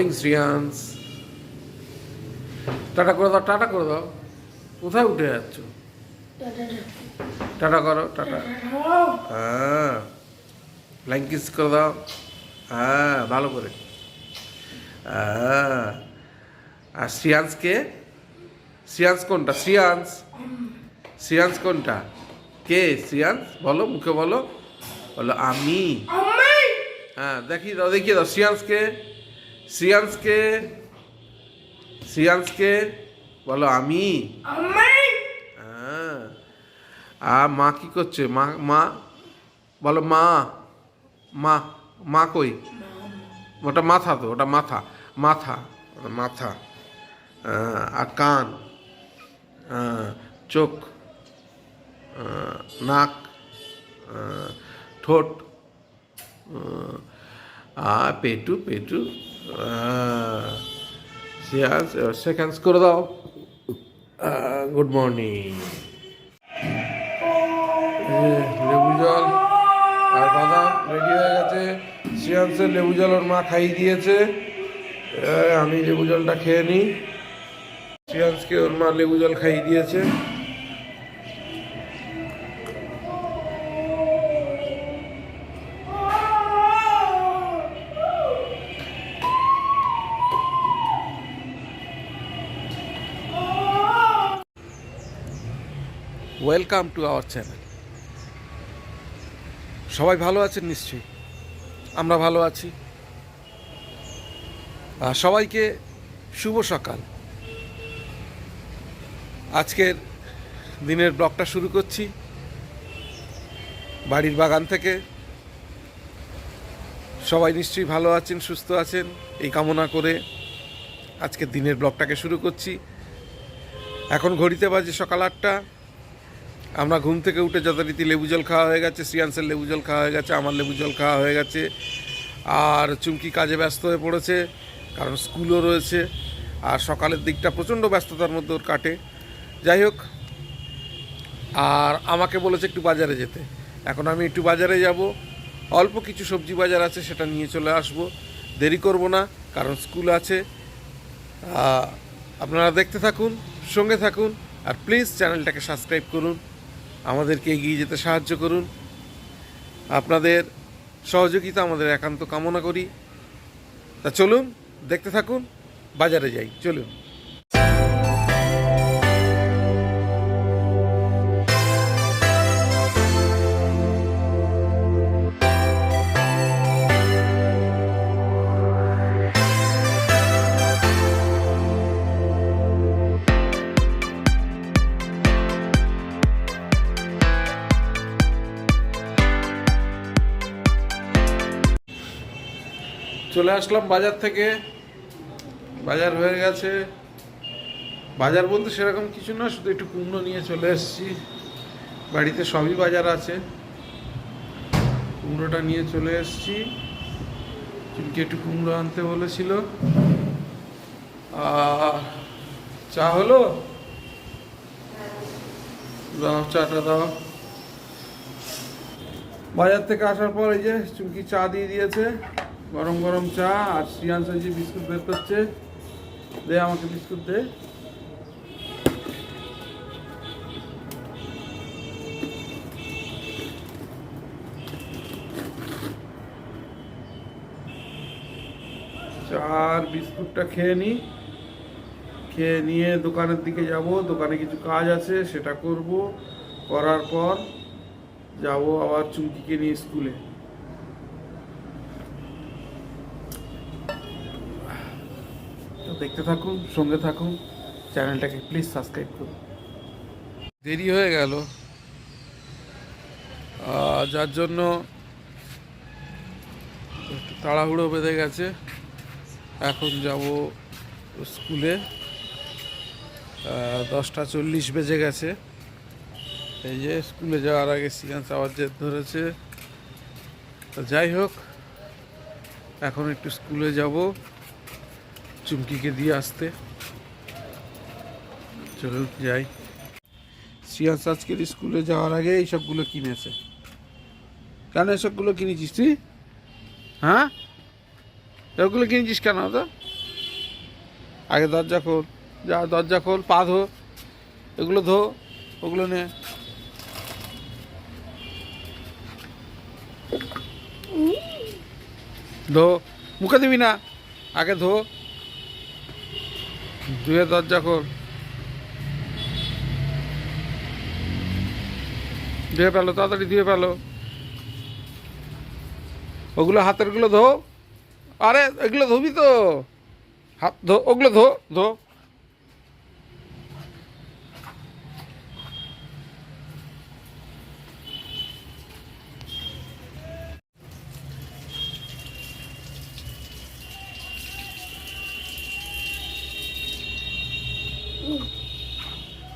Morning Shreyans tata করে দাও tata করে দাও। কোথায় উঠে যাচ্ছ? টাটা করো টাটা হ্যাঁ। ফ্লাইং কিস করে দাও। হ্যাঁ ভালো করে। হ্যাঁ। আর শ্রিয়াংসকে শ্রিয়াংস কোনটা? শ্রিয়াংস শ্রিয়াংস কোনটা? কে? শ্রিয়াংস বলো মুখে বলো। বলো আমি। হ্যাঁ দেখি দাও দেখিয়ে দাও। শ্রিয়াংসকে শ্রিয়াংসকে শ্রিয়াংসকে বলো আমি? হ্যাঁ। আর মা কি করছে? মা মা বলো মা মা মা কই? ওটা মাথা তো ওটা মাথা মাথা মাথা। হ্যাঁ, আর কান হ্যাঁ, চোখ হ্যাঁ, নাক ঠোঁট আর পেটু পেটু সেকেন্ডস করে দাও। গুড মর্নিং লেবু জল। আর বাদাম রেডি হয়ে গেছে। শ্রিয়াংসের লেবু জল ওর মা খাইয়ে দিয়েছে। আমি লেবু জলটা খেয়ে নিই। শ্রিয়াংসকে ওর মা লেবু জল খাইয়ে দিয়েছে। ওয়েলকাম টু আওয়ার চ্যানেল সবাই ভালো আছেন নিশ্চয়ই। আমরা ভালো আছি। সবাইকে শুভ সকাল। আজকের দিনের ব্লগটা শুরু করছি। বাড়ির বাগান থেকে। সবাই নিশ্চয়ই ভালো আছেন, সুস্থ আছেন, এই কামনা করে আজকের দিনের ব্লগটাকে শুরু করছি। এখন ঘড়িতে বাজে সকাল আটটা। আমরা ঘুম থেকে উঠে যথারীতি লেবু জল খাওয়া হয়ে গেছে শ্রিয়াংসের লেবু জল খাওয়া হয়ে গেছে, আমার লেবু জল খাওয়া হয়ে গেছে। আর চুমকি কাজে ব্যস্ত হয়ে পড়েছে, কারণ স্কুলও রয়েছে, আর সকালের দিকটা প্রচণ্ড ব্যস্ততার মধ্যে ওর কাটে। যাই হোক, আর আমাকে বলেছে একটু বাজারে যেতে। এখন আমি একটু বাজারে যাব, অল্প কিছু সবজি বাজার আছে, সেটা নিয়ে চলে আসব। দেরি করব না, কারণ স্কুল আছে। আপনারা দেখতে থাকুন, সঙ্গে থাকুন, আর প্লিজ চ্যানেলটাকে সাবস্ক্রাইব করুন। আমাদেরকে এগিয়ে যেতে সাহায্য করুন। আপনাদের সহযোগিতা, আমাদের একান্ত কামনা করি। তা চলুন, দেখতে থাকুন, বাজারে যাই, চলুন। চলে আসলাম বাজার থেকে। বাজার হয়ে গেছে। বাজার বলতে সেরকম কিছু না, শুধু একটু কুমড়ো নিয়ে চলে এসেছি। বাড়িতে সবই বাজার আছে। কুমড়োটা নিয়ে চলে এসেছি। চুলকে একটু কুমড়ো আনতে বলেছিল। চা হলো? দাও, চাটা দাও। বাজার থেকে আসার পর এই যে চুমকি চা দিয়ে দিয়েছে। গরম গরম চা আর শ্রিয়াংশ এই যে বিস্কুট বের করছে। দে আমাকে বিস্কুট দে। আর বিস্কুটটা খেয়ে নিই খেয়ে নিয়ে দোকানের দিকে যাব। দোকানে কিছু কাজ আছে, সেটা করব। করার পর যাব আবার চুমকিকে নিয়ে স্কুলে। দেখতে থাকুন, সঙ্গে থাকুন। চ্যানেলটাকে প্লিজ সাবস্ক্রাইব করুন। দেরি হয়ে গেল। যার জন্য তাড়াহুড়ো বেঁধে গেছে। এখন যাব স্কুলে। দশটা চল্লিশ বেজে গেছে। এই যে স্কুলে যাওয়ার আগে সিয়ান্স আবার জেদ ধরেছে। তো যাই হোক, এখন একটু স্কুলে যাব। চুমকিকে দিয়ে আসতে। চলুন, যাই। সিয়ান্স আজকের স্কুলে যাওয়ার আগে এইসবগুলো কিনেছে। কেন এসবগুলো কিনেছিস তুই? হ্যাঁ? এগুলো কিনেছিস কেন তো? আগে দরজা খোল, যা দরজা খোল, পা ধো, এগুলো ধো, ওগুলো নে। ধো, মুখে দিবি না, আগে ধো। ধুয়ে দরজা খোল। ধুয়ে পেল তাড়াতাড়ি ধুয়ে পেল ওগুলো হাতেরগুলো ধো। আরে, এগুলো ধোবি তো। হাত ধো, ওগুলো ধো ধো।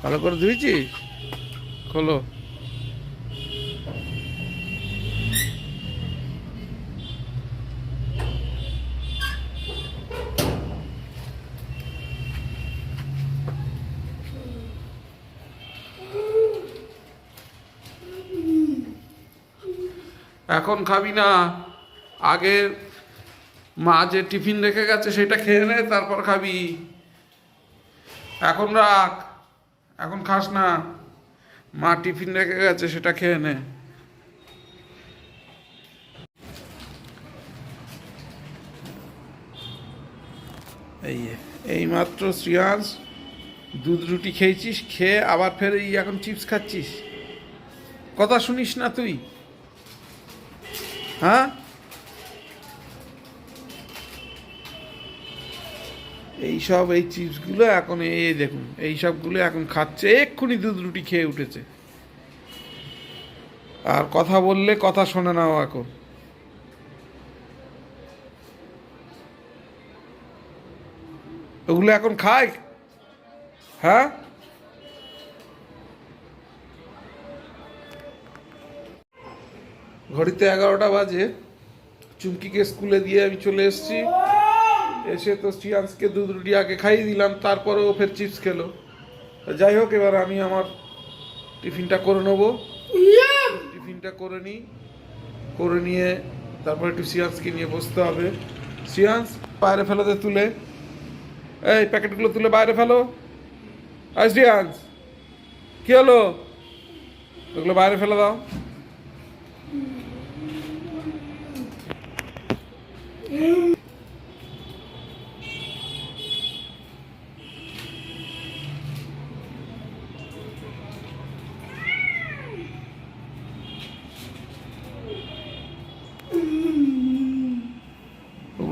ভালো করে ধুয়েছি খোলো। এখন খাবি না। আগে মা যে টিফিন রেখে গেছে সেটা খেয়ে নে, তারপর খাবি। এখন রাখ। এখন খাস না। মা টিফিন রেখে গেছে, সেটা খেয়ে নে। এই এই মাত্র শ্রিয়াংশ দুধ রুটি খেয়েছিস, খেয়ে আবার ফের এই এখন চিপস খাচ্ছিস। কথা শুনিস না তুই? হ্যাঁ? এইসব, এই চিপসগুলো এখন, এই দেখুন এই সবগুলো এখন খাচ্ছে, এক্ষুনি দুধ রুটি খেয়ে উঠেছে। আর কথা বললে কথা শোনে নাও এখন। ওগুলো এখন খায়? হ্যাঁ? ঘড়িতে এগারোটা বাজে, চুমকিকে স্কুলে দিয়ে আমি চলে এসেছি। এসে তো শ্রিয়াংশকে দুধ রুটি আগে খাইয়ে দিলাম তারপরে ও ফের চিপস খেলো। যাই হোক এবার আমি আমার টিফিনটা করে নেব। টিফিনটা করে নিই করে নিয়ে তারপর একটু শ্রিয়াংশকে নিয়ে বসতে হবে। শ্রিয়াংশ বাইরে ফেলোতে তুলে। এই প্যাকেটগুলো তুলে বাইরে ফেলো। আই শ্রিয়াংশ কি হলো? ওগুলো বাইরে ফেলে দাও।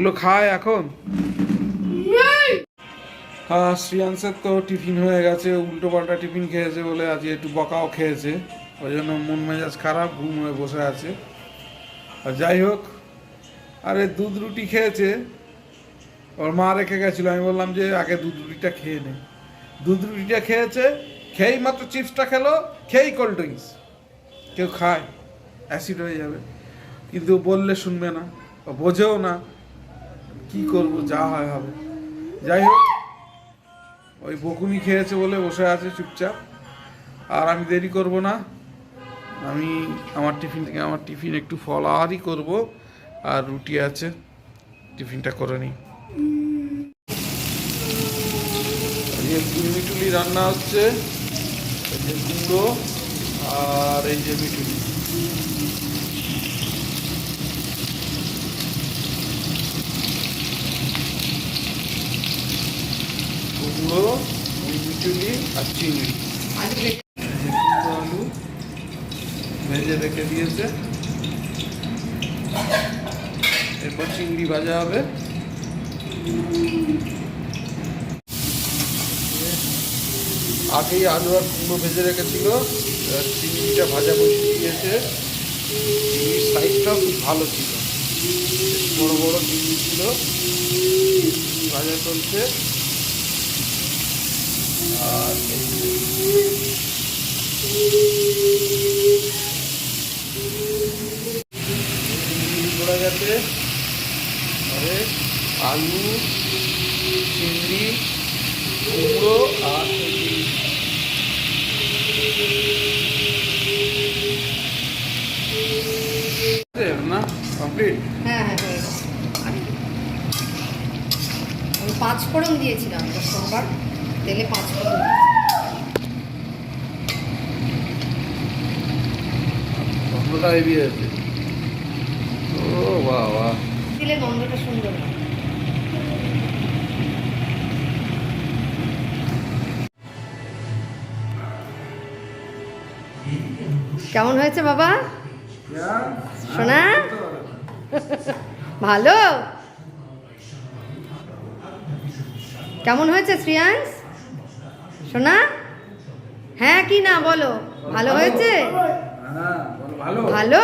ওগুলো খায় এখন? হ্যাঁ শ্রিয়াংশের তো টিফিন হয়ে গেছে উল্টো পাল্টা টিফিন খেয়েছে বলে আজকে একটু বকাও খেয়েছে। ওই জন্য মন মেজাজ খারাপ ঘুম হয়ে বসে আছে। আর যাই হোক আরে দুধ রুটি খেয়েছে। ওর মা রেখে গেছিল আমি বললাম যে আগে দুধ রুটিটা খেয়ে নে। দুধ রুটিটা খেয়েছে খেয়েই মাত্র চিপসটা খেলো খেয়েই কোল্ড ড্রিঙ্কস কেউ খায় অ্যাসিড হয়ে যাবে। কিন্তু বললে শুনবে না বোঝেও না। কি করব, যা হয় হবে। যাই হোক, ওই বকুনি খেয়েছে বলে বসে আছে চুপচাপ। আর আমি দেরি করব না। আমি আমার টিফিন থেকে, আমার টিফিন একটু ফলাহারই করব, আর রুটি আছে, টিফিনটা করে নিই। মিটুলি রান্না হচ্ছে আর এই যে মিটুলি কুমড়ো মিটুলি আর চিংড়ি আলু ভেজে রেখে দিয়েছে। এরপর চিংড়ি ভাজা হবে। আগেই আলু আর কুমড়ো ভেজে রেখেছিল। চিংড়িটা ভাজা বসিয়ে দিয়েছে। চিংড়ির সাইজটাও খুব ভালো ছিল। বড় বড় চিংড়ি ছিল। ভাজা চলছে। পরে আলু চিংড়ি কুমড়ো আর না কমপ্লিট হ্যাঁ হ্যাঁ হয়ে গেছে। ফোড়ন দিয়েছিলাম সোমবার তেলে পাঁচ ফোড়ন। গন্ধটা হেভি আছে। ও বাহ বাহ দিলে গন্ধটা সুন্দর। কেমন হয়েছে বাবা? শোনা ভালো? কেমন হয়েছে শ্রিয়াংশ? সোনা? হ্যাঁ কি না বলো? ভালো হয়েছে? ভালো?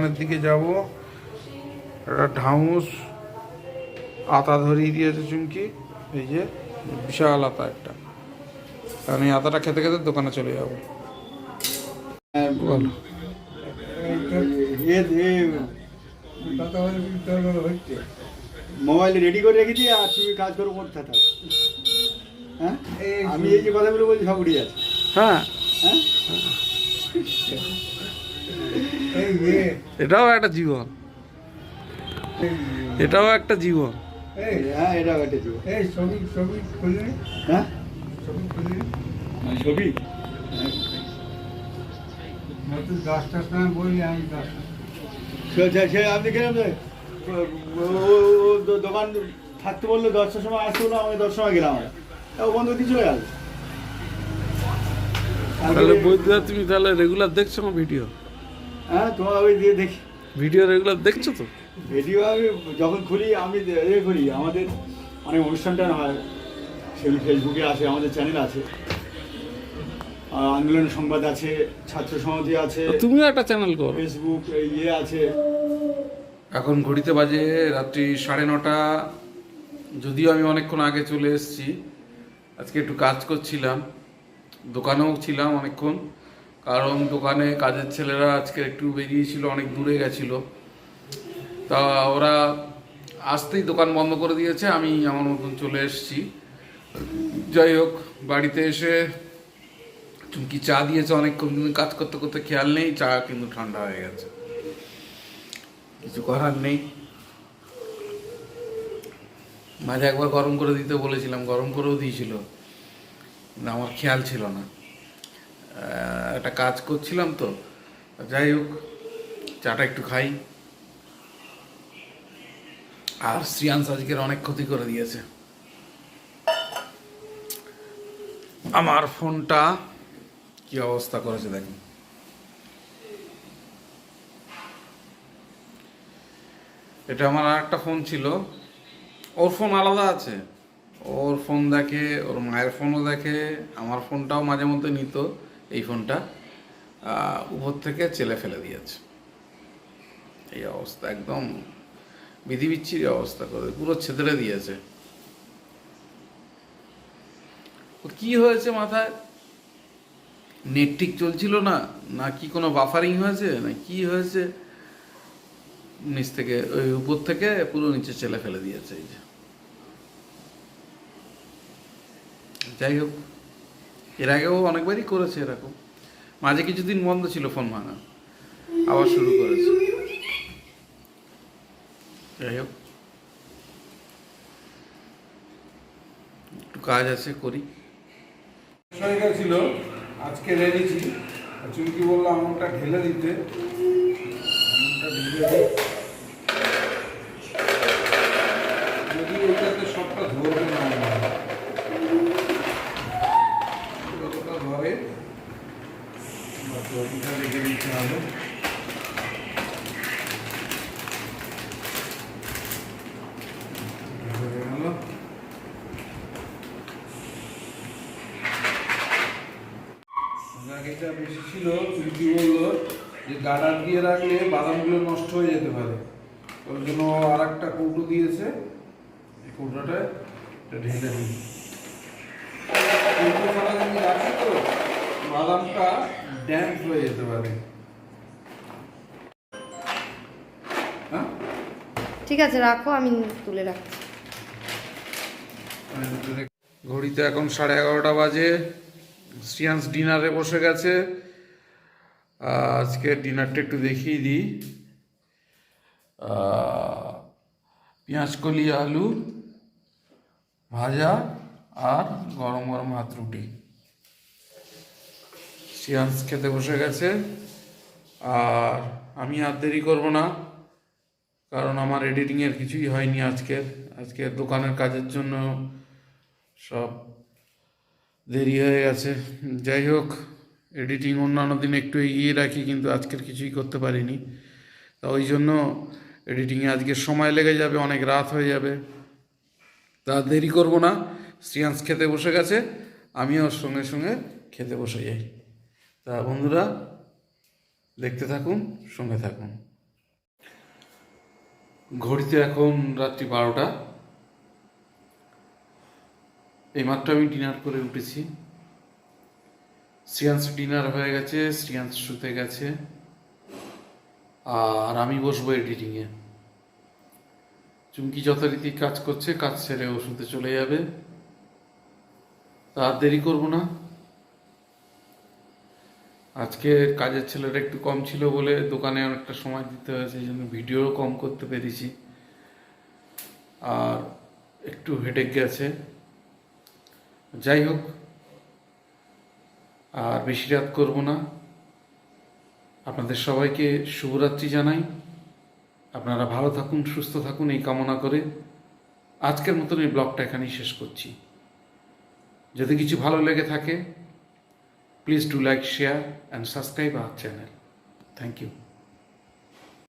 দোকানের দিকে যাব। একটা ঢাউস আতা ধরিয়ে দিয়েছে চুমকি। এই যে বিশাল আতা একটা। কারণ এই আতাটা খেতে খেতে দোকানে চলে যাব। বলো। মোবাইল রেডি করে রেখেছি আর তুমি কাজ করো করতে থাকো। হ্যাঁ? আমি এই যে কথাগুলো বলছি সব উড়ে যাচ্ছে। হ্যাঁ। হ্যাঁ? এটাও একটা জীবন। এটাও একটা জীবন। হ্যাঁ ছবি হ্যাঁ? দশটার সময় বললি আমি দশটা সে আপনি কেন দোকান থাকতে বলল দশটার সময় আসতে বলল আমি দশটার সময় গেলাম। ও বন্ধ দিয়ে চলে গেল। তাহলে বৈদ্যা তুমি তাহলে রেগুলার দেখছ আমার ভিডিও হ্যাঁ তোমার ওই দিয়ে দেখি। ভিডিও রেগুলার দেখছ তো? ভিডিও আমি যখন খুলি আমি এ করি। আমাদের অনেক অনুষ্ঠান টান হয়। সেগুলি ফেসবুকে আছে আমাদের চ্যানেল আছে। আর আন্দোলন সংবাদ আছে ছাত্র সমিতি আছে। তুমিও একটা চ্যানেল করো। ফেসবুক এই ইয়ে আছে। এখন ঘড়িতে বাজে রাত্রি সাড়ে নটা। যদিও আমি অনেকক্ষণ আগে চলে এসেছি। আজকে একটু কাজ করছিলাম দোকানেও ছিলাম অনেকক্ষণ। কারণ দোকানে কাজের ছেলেরা আজকে একটু বেরিয়েছিল, অনেক দূরে গেছিল। তা ওরা আসতেই দোকান বন্ধ করে দিয়েছে, আমি আমার মতন চলে এসেছি। যাই হোক, বাড়িতে এসে চুমকি চা দিয়েছে অনেকক্ষণ, কিন্তু কাজ করতে করতে খেয়াল নেই, চা কিন্তু ঠান্ডা হয়ে গেছে। কিছু করার নেই। মাঝে একবার গরম করে দিতে বলেছিলাম, গরম করেও দিয়েছিল আমার খেয়াল ছিল না। একটা কাজ করছিলাম তো। যাই হোক, চাটা একটু খাই। আর শ্রিয়াংশ আজকের অনেক ক্ষতি করে দিয়েছে। আমার ফোনটা কি অবস্থা করেছে দেখুন। এটা আমার আর একটা ফোন ছিল। ওর ফোন আলাদা আছে। ওর ফোন দেখে, ওর মায়ের ফোনও দেখে, আমার ফোনটাও মাঝে মধ্যে নিত। এই ফোনটা উপর থেকে চেলে ফেলে দিয়েছে। এই অবস্থা একদম বিধি বিচ্ছিরি অবস্থা করে, পুরো ছেদরে দিয়েছে। কি হয়েছে মাথায়? নেট ঠিক চলছিল না না কি কোনো বাফারিং হয়েছে, না কি হয়েছে? নিচ থেকে, ওই উপর থেকে পুরো নিচে চেলে ফেলে দিয়েছে এই যে। যাই হোক এর আগেও অনেকবারই করেছে এরকম। মাঝে কিছুদিন বন্ধ ছিল ফোন ভাঙা। আবার শুরু করেছে। যাই হোক। একটু কাজ আছে, করি। গেছিল। আজকে রেখেছি চুমকি বলল, আমনটা ঢেলে দিতে। যদি ওইটাতে সবটা ধরবে না মনে হয়। যতটা ধরে বাকি বাকিটা রেখে দিতে হবে হয়ে গেল আগেটা বেশি ছিল চুলকি বলল যে গার্ডার দিয়ে রাখলে বাদামগুলো নষ্ট হয়ে যেতে পারে। ওর জন্য আর একটা কৌটো দিয়েছে। এই কৌটোটা এটা ঢেলে দিই কৌটো ছাড়া যদি রাখি তো বাদামটা ড্যাম্প হয়ে যেতে পারে। হ্যাঁ? ঠিক আছে রাখো আমি তুলে রাখছি। ঘড়িতে এখন সাড়ে এগারোটা বাজে। শ্রিয়াংস ডিনারে বসে গেছে। আজকে ডিনারটা একটু দেখিয়ে দিই। পেঁয়াজ কলি আলু ভাজা আর গরম গরম হাত রুটি। শ্রিয়াংস খেতে বসে গেছে। আর আমি আর দেরি করব না, কারণ আমার এডিটিংয়ের কিছুই হয়নি আজকের। আজকে দোকানের কাজের জন্য সব দেরি হয়ে গেছে। যাই হোক এডিটিং অন্যান্য দিন একটু এগিয়ে রাখি, কিন্তু আজকের কিছুই করতে পারিনি। তা ওই জন্য এডিটিংয়ে আজকে সময় লেগে যাবে, অনেক রাত হয়ে যাবে। তা দেরি করব না। শ্রিয়াংস খেতে বসে গেছে, আমিও সঙ্গে সঙ্গে খেতে বসে যাই। তা বন্ধুরা, দেখতে থাকুন, সঙ্গে থাকুন। ঘড়িতে এখন রাত্রি বারোটা। এইমাত্র আমি ডিনার করে উঠেছি। শ্রিয়াংশ ডিনার হয়ে গেছে, শ্রিয়াংশ শুতে গেছে। আর আমি বসবো এডিটিংয়ে। চুমকি যথারীতি কাজ করছে, কাজ সেরে ও শুতে চলে যাবে। তা দেরি করব না। আজকে কাজের ছেলেটা একটু কম ছিল বলে দোকানে অনেকটা সময় দিতে হয়েছে এই জন্য ভিডিও কম করতে পেরেছি। আর একটু হেডেক গেছে। যাই হোক, আর বেশি রাত করব না। আপনাদের সবাইকে শুভরাত্রি জানাই। আপনারা ভালো থাকুন, সুস্থ থাকুন, এই কামনা করে আজকের মতন এই ব্লগটা এখানেই শেষ করছি। যদি কিছু ভালো লেগে থাকে please do like share and subscribe our channel thank you